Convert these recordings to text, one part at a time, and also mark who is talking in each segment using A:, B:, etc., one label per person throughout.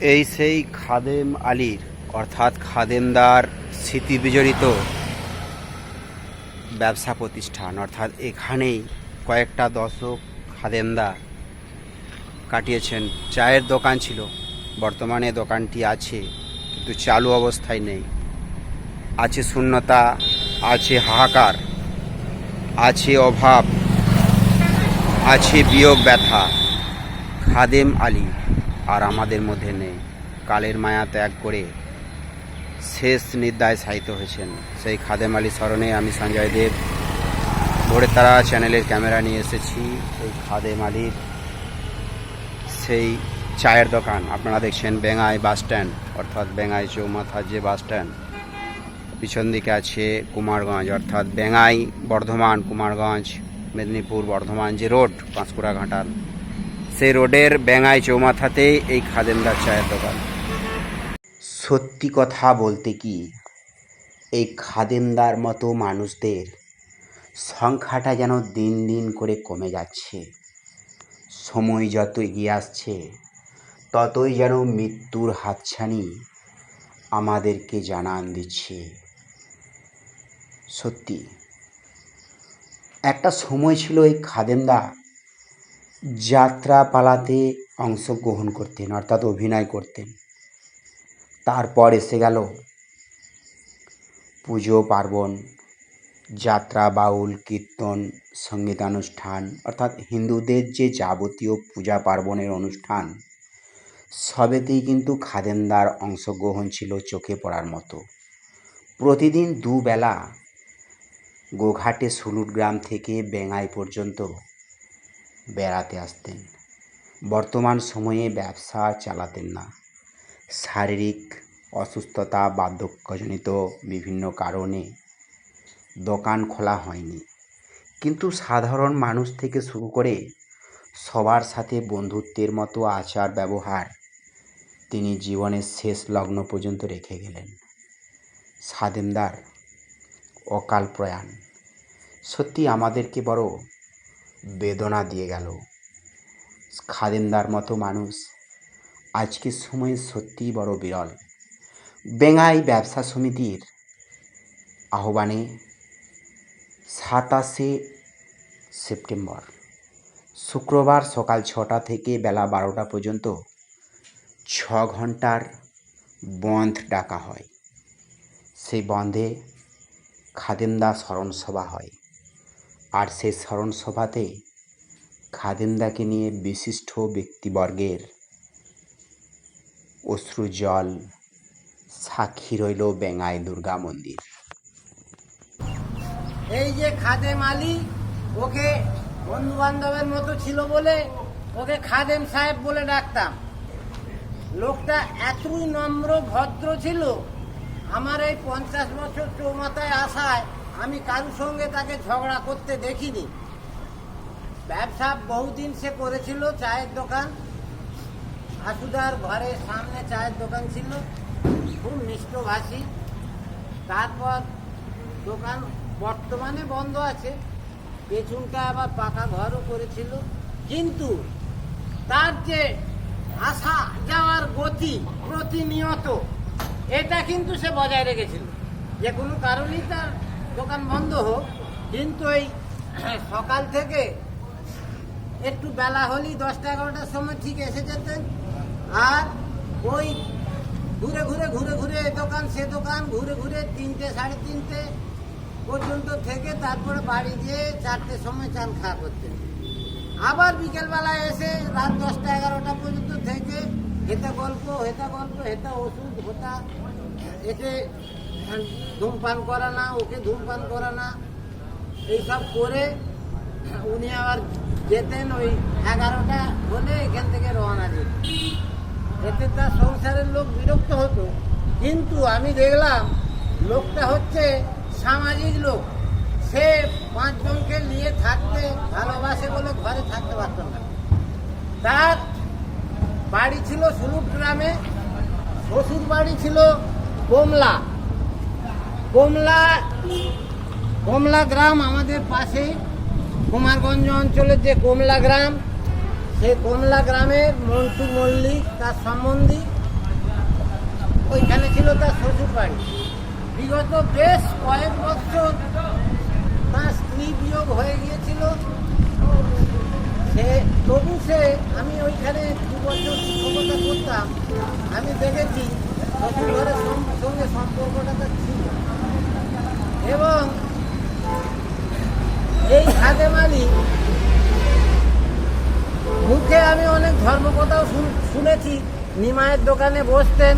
A: এই সেই খাদেম আলীর, অর্থাৎ খাদেমদার স্মৃতি বিজড়িত ব্যবসা প্রতিষ্ঠান, অর্থাৎ এখানেই কয়েকটা দশক খাদেমদা কাটিয়েছেন। চায়ের দোকান ছিল, বর্তমানে দোকানটি আছে, কিন্তু চালু অবস্থায় নেই। আছে শূন্যতা, আছে হাহাকার, আছে অভাব, আছে বিয়োগ ব্যথা। খাদেম আলী আর আমাদের মধ্যে নেই। কালের মায়া ত্যাগ করে শেষ নির্দায় সাহিত্য হয়েছেন। সেই খাদেম আলী স্মরণে আমি সঞ্জয় দেব। ভোরের তারা চ্যানেলের ক্যামেরা নিয়ে এসেছি। সেই খাদেম আলীর সেই চায়ের দোকান। আপনারা দেখছেন বেঙ্গাই বাস স্ট্যান্ড, অর্থাৎ বেঙ্গাই চৌমাথার যে বাস স্ট্যান্ড। পিছন দিকে আছে কুমারগঞ্জ, অর্থাৎ বেঙ্গাই বর্ধমান, কুমারগঞ্জ, মেদিনীপুর বর্ধমান যে রোড, পাঁশকুড়া ঘাটাল। সেই রোডের বেঙ্গাই চৌমাথাতেই এই খাদেমদার চায়ের দোকান। সত্যি কথা বলতে কি, এই খাদেমদার মতো মানুষদের সংখ্যাটা যেন দিন দিন করে কমে যাচ্ছে। সময় যত এগিয়ে আসছে, ততই যেন মৃত্যুর হাতছানি আমাদেরকে জানান দিচ্ছে। সত্যি, একটা সময় ছিল এই খাদেমদা যাত্রা পালাতে অংশগ্রহণ করতেন, অর্থাৎ অভিনয় করতেন। তারপর এসে গেল পুজো, পার্বণ, যাত্রা, বাউল, কীর্তন, সঙ্গীতানুষ্ঠান, অর্থাৎ হিন্দুদের যে যাবতীয় পূজা পার্বণের অনুষ্ঠান, সবেতেই কিন্তু খাদেনদার অংশগ্রহণ ছিল চোখে পড়ার মতো। প্রতিদিন দুবেলা গোঘাটে সুলুট গ্রাম থেকে বেঙ্গাই পর্যন্ত বেড়াতে আসতেন। বর্তমান সময়ে ব্যবসা চালাতেন না। শারীরিক অসুস্থতা বার্ধক্যজনিত বিভিন্ন কারণে দোকান খোলা হয়নি। কিন্তু সাধারণ মানুষ থেকে শুরু করে সবার সাথে বন্ধুত্বের মতো আচার ব্যবহার তিনি জীবনের শেষ লগ্ন পর্যন্ত রেখে গেলেন। সাদেমদার অকাল প্রয়াণ। সত্যি আমাদেরকে বড় বেদনা দিয়ে গেল। খাদেমদার মতো মানুষ আজকের সময়ে সত্যিই বড় বিরল। বেঙ্গাই ব্যবসা সমিতির আহ্বানে সাতাশে সেপ্টেম্বর, শুক্রবার সকাল ছটা থেকে বেলা বারোটা পর্যন্ত ছ ঘণ্টার বন্ধ ডাকা হয়। সেই বন্ধে খাদেমদা স্মরণ সভা হয়। আর সেই স্মরণ সভাতে খাদেমদাকে নিয়ে বিশিষ্ট ব্যক্তিবর্গের অশ্রু জল সাক্ষী রইল বেঙ্গাই দুর্গা মন্দির।
B: এই যে খাদেম আলী, ওকে বন্ধু বান্ধবের মতো ছিল বলে ওকে খাদেম সাহেব বলে ডাকতাম। লোকটা এতই নম্র, ভদ্র ছিল, আমার এই পঞ্চাশ বছর চৌমাথায় আসায় আমি কারুর সঙ্গে তাকে ঝগড়া করতে দেখিনি। ব্যবসা বহুদিন সে করেছিল, চায়ের দোকান। হাসুদার ঘরের সামনে চায়ের দোকান ছিল, খুব মিষ্টভাষী। তারপর দোকান বর্তমানে বন্ধ আছে, পেছনটা আবার পাকা ঘরও করেছিল। কিন্তু তার যে আসা যাওয়ার গতি প্রতিনিয়ত, এটা কিন্তু সে বজায় রেখেছিল। যে কোনো কারণেই তার দোকান বন্ধ হোক, কিন্তু এই সকাল থেকে একটু বেলা হলেই দশটা এগারোটার সময় ঠিক এসে যেতেন। আর ওই ঘুরে ঘুরে ঘুরে ঘুরে এ দোকান, সে দোকান, ঘুরে ঘুরে তিনটে, সাড়ে তিনটে পর্যন্ত থেকে তারপরে বাড়ি যেয়ে চারটের সময় চান খাওয়া করতেন। আবার বিকেলবেলা এসে রাত দশটা, এগারোটা পর্যন্ত থেকে হেতা গল্প হেতা গল্প, হেতা ওষুধ, হোতা একে ধূমপান করা না, ওকে ধূমপান করা না। এইসব করে উনি আবার যেতেন ওই এগারোটা হলে এখান থেকে রওনা দিত এতে তার সংসারের লোক বিরক্ত হতো। কিন্তু আমি দেখলাম লোকটা হচ্ছে সামাজিক লোক। সে পাঁচজনকে নিয়ে থাকতে ভালোবাসে বলে ঘরে থাকতে পারত না। তার বাড়ি ছিল সুলুট গ্রামে শ্বশুর বাড়ি ছিল কমলা কমলা কমলা গ্রাম আমাদের পাশে। কুমারগঞ্জ অঞ্চলের যে কমলা গ্রাম, সেই কমলা গ্রামের মন্টু মল্লিক, তার সম্বন্ধী ওইখানে ছিল তার শ্বশুর বাড়ি বিগত বেশ কয়েক বছর তার স্ত্রী বিয়োগ হয়ে গিয়েছিল। সে, তবু সে, আমি ওইখানে দু বছর শিক্ষকতা করতাম। আমি দেখেছি শ্বশুর ঘরের সঙ্গে সম্পর্কটা তার ছিল। এবং এই খাদেম আলী মুখে আমি অনেক ধর্মকথাও শুন- শুনেছি। নিমায়ের দোকানে বসতেন।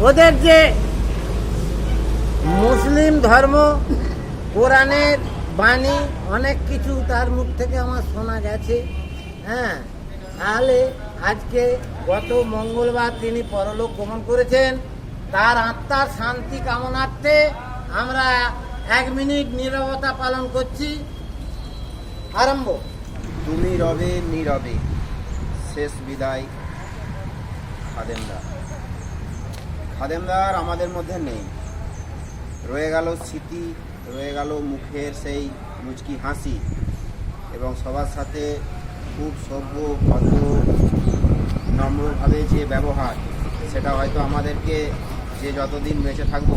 B: ওদের যে মুসলিম ধর্ম, কোরআনের বাণী, অনেক কিছু তার মুখ থেকে আমার শোনা গেছে। হ্যাঁ তাহলে আজকে গত মঙ্গলবার তিনি পরলোক গমন করেছেন। তার আত্মার শান্তি কামনার্থে আমরা এক মিনিট নীরবতা পালন করছি। আরম্ভ।
A: তুমি রবে নীরবে। শেষ বিদায় খাদেমদার খাদেমদার আমাদের মধ্যে নেই। রয়ে গেল স্মৃতি, রয়ে গেল মুখের সেই মুচকি হাসি এবং সবার সাথে খুব সভ্য, ভদ্র, নম্রভাবে যে ব্যবহার, সেটা হয়তো আমাদেরকে যে যতদিন বেঁচে থাকব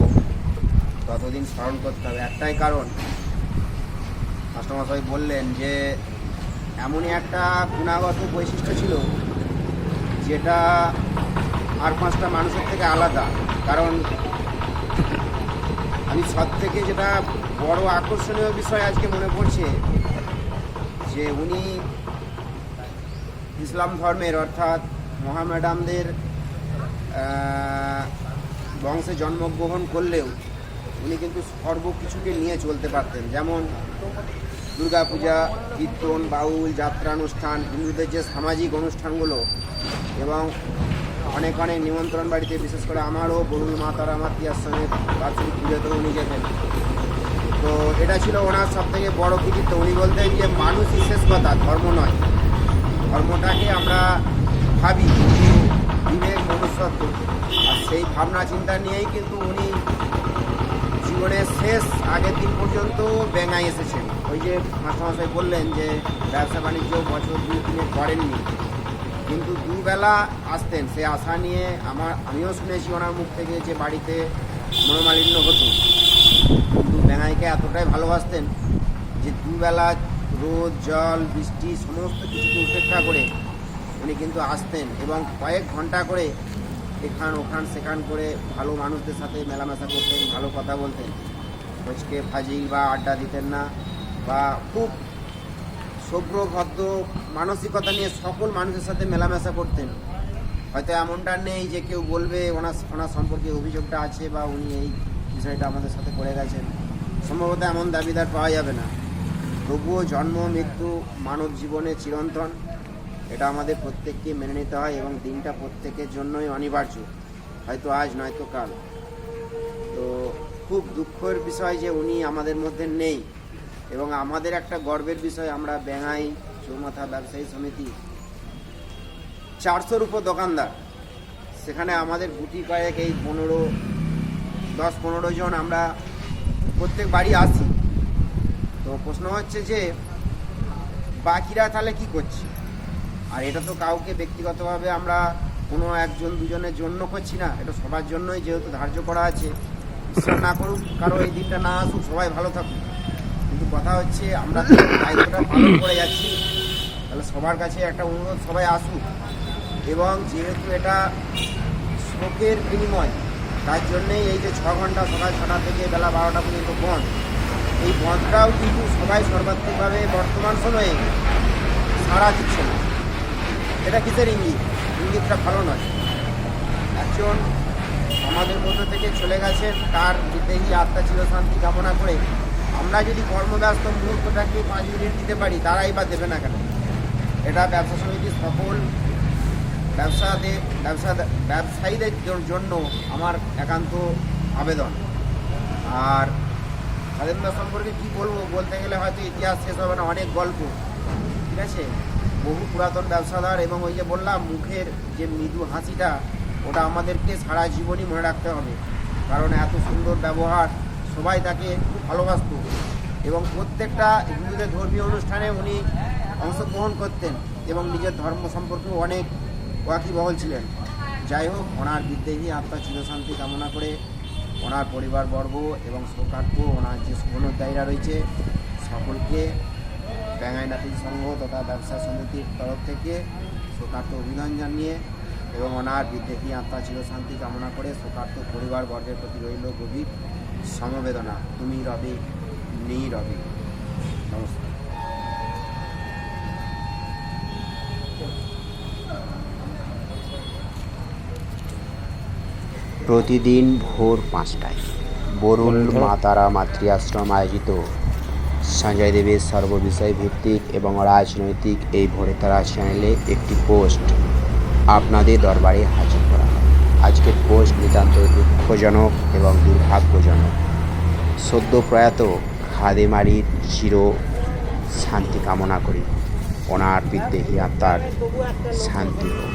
A: ততদিন স্মরণ করতে হবে। একটাই কারণ মাস্টারমশাই বললেন যে, এমনই একটা গুণাগত বৈশিষ্ট্য ছিল যেটা আর পাঁচটা মানুষের থেকে আলাদা। কারণ আমি সব থেকে যেটা বড় আকর্ষণীয় বিষয় আজকে মনে পড়ছে যে, উনি ইসলাম ধর্মের অর্থাৎ মহামেডামদের বংশে জন্মগ্রহণ করলেও উনি কিন্তু সর্বকিছুকে নিয়ে চলতে পারতেন। যেমন দুর্গাপূজা, কীর্তন, বাউল যাত্রা অনুষ্ঠান হিন্দুদের যে সামাজিক অনুষ্ঠানগুলো এবং অনেক অনেক নিমন্ত্রণ বাড়িতে, বিশেষ করে আমারও বরুণ মা তারা তিয়ার সঙ্গে বার্ষিক পুজোতেও উনি যেতেন। তো এটা ছিল ওনার সব থেকে বড় কৃতিত্ব। উনি বলতেন যে, মানুষই শেষ কথা, ধর্ম নয়। ধর্মটাকে আমরা ভাবি বিবেক, মনুষ্যত্ব। আর সেই ভাবনা, চিন্তা নিয়েই কিন্তু উনি জীবনের শেষ, আগের দিন পর্যন্ত বেঙ্গাই এসেছেন। ওই যে মাস্টারমশাই বললেন যে, ব্যবসা বাণিজ্য বছর দুই তিনে করেননি। কিন্তু দুবেলা আসতেন। সে আশা নিয়ে আমার, আমিও শুনেছি ওনার মুখ থেকে যে বাড়িতে মনোমালিন্য হতো। কিন্তু বেঙ্গাইকে এতটাই ভালোবাসতেন যে দুবেলা রোদ, জল, বৃষ্টি, সমস্ত কিছুকে উপেক্ষা করে উনি কিন্তু আসতেন এবং কয়েক ঘণ্টা করে এখান ওখান সেখান করে ভালো মানুষদের সাথে মেলামেশা করতেন, ভালো কথা বলতেন। হচকে ফাজিল বা আড্ডা দিতেন না বা খুব সভ্র ভদ্র মানসিকতা নিয়ে সকল মানুষের সাথে মেলামেশা করতেন। হয়তো এমনটা নেই যে কেউ বলবে ওনার ওনার সম্পর্কে অভিযোগটা আছে বা উনি এই বিষয়টা আমাদের সাথে করে গেছেন। সম্ভবত এমন দাবিদার পাওয়া যাবে না। তবুও জন্ম, মৃত্যু, মানব জীবনে চিরন্তন। এটা আমাদের প্রত্যেককে মেনে নিতে হয় এবং দিনটা প্রত্যেকের জন্যই অনিবার্য। হয়তো আজ, নয়তো কাল। তো খুব দুঃখের বিষয় যে উনি আমাদের মধ্যে নেই এবং আমাদের একটা গর্বের বিষয়, আমরা বেঙ্গাই চৌমাথা ব্যবসায়ী সমিতি চারশোর উপর দোকানদার। সেখানে আমাদের গুটি কয়েক, এই পনেরো, দশ, পনেরো জন আমরা প্রত্যেক বাড়ি আসি। তো প্রশ্ন হচ্ছে যে, বাকিরা তাহলে কি করছে? আর এটা তো কাউকে ব্যক্তিগতভাবে আমরা কোনো একজন দুজনের জন্য করছি না। এটা সবার জন্যই যেহেতু ধার্য করা আছে। ঈশ্বর না করুক, কারও এই দিনটা না আসুক, সবাই ভালো থাকুক। কিন্তু কথা হচ্ছে, আমরা দায়িত্বটা পালন করে যাচ্ছি। তাহলে সবার কাছে একটা অনুরোধ, সবাই আসুক। এবং যেহেতু এটা শোকের বিনিময়, তার জন্যেই এই যে ছ ঘণ্টা সকাল ছটা থেকে বেলা বারোটা পর্যন্ত বন্ধ, এই বন্ধটাও কিন্তু সবাই সর্বাত্মকভাবে বর্তমান সময়ে সারা দিচ্ছে না। এটা কিসের ইঙ্গিত? ইঙ্গিতটা ভালো নয়। একজন আমাদের মধ্যে থেকে চলে গেছে, তার বিদেহী আত্মা ছিল শান্তি কামনা করে আমরা যদি কর্মব্যস্ত মুহূর্তটাকে পাঁচ মিনিট দিতে পারি, তারাই বা দেবে না কেন? এটা ব্যবসা সমিতির সকল ব্যবসাদের, ব্যবসা, ব্যবসায়ীদের জন্য আমার একান্ত আবেদন। আর স্বাধীনতা সম্পর্কে কি বলব? বলতে গেলে হয়তো ইতিহাস শেষ হবে না, অনেক গল্প। ঠিক আছে? বহু পুরাতন ব্যবসাদার এবং ওই যে বললাম, মুখের যে মৃদু হাসিটা, ওটা আমাদেরকে সারা জীবনই মনে রাখতে হবে। কারণ এত সুন্দর ব্যবহার সবাই তাকে খুব ভালোবাসত। এবং প্রত্যেকটা হিন্দুদের ধর্মীয় অনুষ্ঠানে উনি অংশগ্রহণ করতেন এবং নিজের ধর্ম সম্পর্কেও অনেক ওয়াকিবহল ছিলেন। যাই হোক, ওনার বিদ্বেহী আত্মা চিরশান্তি কামনা করে ওনার পরিবারবর্গ এবং শোকার্থ ওনার যে শুভনোদ্দায়ীরা রয়েছে, সকলকে ব্যাঙ্গাইনাথি সংঘ তথা ব্যবসা সমিতির তরফ থেকে শোকার্থ অভিনন্দন জানিয়ে এবং ওনার বিদ্বেহী আত্মা ছিল শান্তি কামনা করে শোকার্থ পরিবারবর্গের প্রতি রইল গভীর সমবেদনা। তুমি রবে নি রবে। নমস্কার। প্রতিদিন ভোর পাঁচটায় বরুণ মাতারা মাতৃ আশ্রম আয়োজিত সঞ্জয় দেবের সর্ববিষয় ভিত্তিক এবং রাজনৈতিক এই ভোরে তারা চ্যানেলে একটি পোস্ট আপনাদের দরবারে হাজির করা হয়। আজকের পোস্ট নিতান্ত দুঃখজনক এবং দুর্ভাগ্যজনক। সদ্য প্রয়াত খাদেমারির চির শান্তি কামনা করি। ওনার বিদ্বেহী আত্মার শান্তি হোক।